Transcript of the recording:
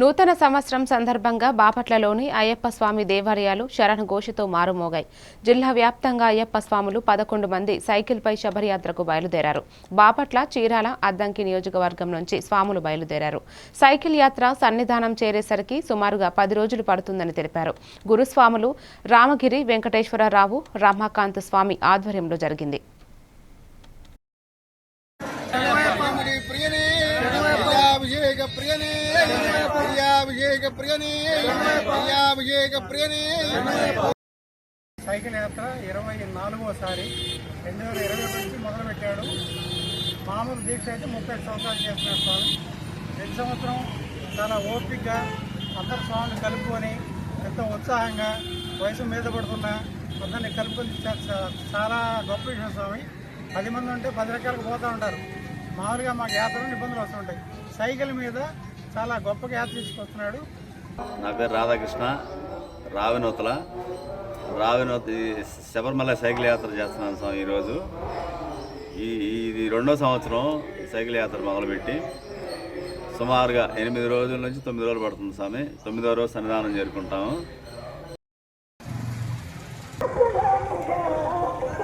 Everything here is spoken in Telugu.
నూతన సంవత్సరం సందర్భంగా బాపట్లలోని అయ్యప్ప స్వామి దేవాలయాలు శరణఘోషతో మారుమోగాయి. జిల్లా వ్యాప్తంగా అయ్యప్ప స్వాములు పదకొండు మంది సైకిల్పై శబరియాత్రకు బయలుదేరారు. బాపట్ల చీరాల అద్దంకి నియోజకవర్గం నుంచి స్వాములు బయలుదేరారు. సైకిల్ యాత్ర సన్నిధానం చేరేసరికి సుమారుగా పది రోజులు పడుతుందని తెలిపారు. గురుస్వాములు రామగిరి వెంకటేశ్వరరావు రమాకాంత్ స్వామి ఆధ్వర్యంలో జరిగింది స్వామి ప్రియనే ప్రియాభిషేక ప్రియనే ప్రియాభిషేక ప్రియనే ప్రియాభిషేక ప్రియనే సైకిల్ యాత్ర ఇరవై నాలుగోసారి రెండు వేల ఇరవై నుంచి మొదలుపెట్టాడు. మామూలు దీక్ష అయితే ముప్పై సంవత్సరాలు చేసిన స్వామి. ప్రతి సంవత్సరం చాలా ఓపికగా అందరు స్వామిని కలుపుకొని ఎంతో ఉత్సాహంగా వయసు మీద పడుతున్న అందరిని కలుపుకొని చా- చాలా గొప్ప విషయం స్వామి. పది మంది ఉంటే పది రకాలకు పోతూ ఉంటారు. మామూలుగా మాకు యాత్రలో ఇబ్బందులు వస్తుంటాయి సైకిల్ మీద చాలా గొప్పగా యాత్ర తీసుకొస్తున్నాడు. నా పేరు రాధాకృష్ణ రావినూతల. రావినోత శబరిమల సైకిల్ యాత్ర చేస్తున్నాను స్వామి ఈరోజు. ఈ ఇది రెండో సంవత్సరం ఈ సైకిల్ యాత్ర మొదలుపెట్టి సుమారుగా ఎనిమిది రోజుల నుంచి తొమ్మిది రోజులు పడుతుంది స్వామి. తొమ్మిదో రోజు సన్నిధానం చేరుకుంటాము.